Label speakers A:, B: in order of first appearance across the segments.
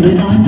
A: देश है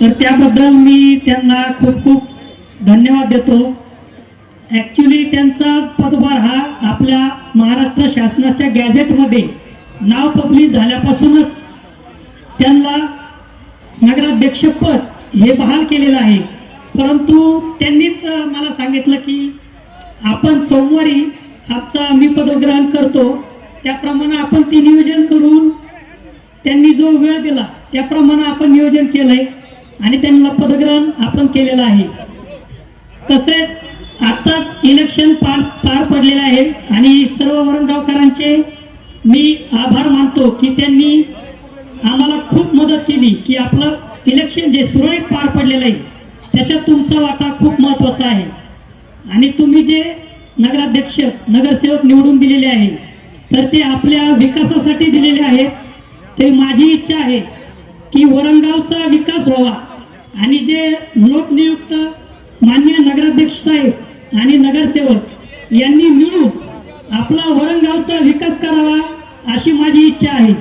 B: तर त्याबद्दल मी त्यांना खूप खूप धन्यवाद देतो. ॲक्च्युली त्यांचा पदभार हा आपल्या महाराष्ट्र शासनाच्या गॅझेटमध्ये नाव पब्लिश झाल्यापासूनच त्यांना नगराध्यक्षपद हे बहाल केलेलं आहे. परंतु त्यांनीच मला सांगितलं की आपण सोमवारी आमचा मी पदग्रहण करतो. त्याप्रमाणे आपण ते नियोजन करून त्यांनी जो वेळ दिला त्याप्रमाणे आपण नियोजन केलं आहे आणि त्यांना पदग्रहण आपण केलेलं आहे. तसेच आताच इलेक्शन पार पार पडलेलं आहे आणि सर्व औरंगावकरांचे मी आभार मानतो की त्यांनी आम्हाला खूप मदत केली की आपलं इलेक्शन जे सुरळीत पार पडलेलं आहे त्याच्यात तुमचा वाटा खूप महत्त्वाचा आहे. आणि तुम्ही जे नगराध्यक्ष नगरसेवक निवडून दिलेले आहे तर ते आपल्या विकासासाठी दिलेले आहेत. ते माझी इच्छा आहे की वरणगावचा विकास व्हावा. आणि जे लोकनियुक्त मान्य नगराध्यक्ष साहेब आणि नगरसेवक यांनी मिळून आपला वरणगावचा विकास करावा अशी माझी इच्छा आहे.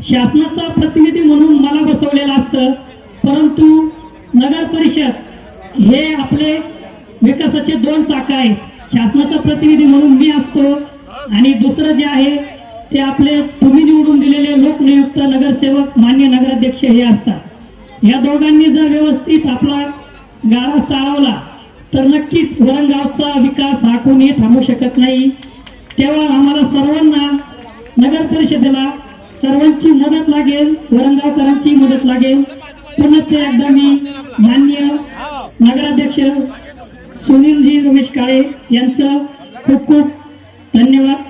B: शासनाचा प्रतिनिधी म्हणून मला बसवलेलं असतं परंतु नगर परिषद हे आपले विकासाचे दोन चाक आहे शासनाचा प्रतिनिधी म्हणून मी असतो आणि दुसरं जे आहे ते आपले तुम्ही निवडून दिलेले लोकनियुक्त नगरसेवक मान्य नगराध्यक्ष हे असतात. या दोघांनी जर व्यवस्थित आपला गाळा चालवला तर नक्कीच वरणगावचा विकास हा कोणी थांबू शकत नाही. तेव्हा आम्हाला सर्वांना नगर परिषदेला सर्वांची मदत लागेल वरणगावकरांची मदत लागेल. पुनश्च एकदा मी मान्य नगराध्यक्ष सुनीलजी रमेश काळे यांचं खूप खूप धन्यवाद.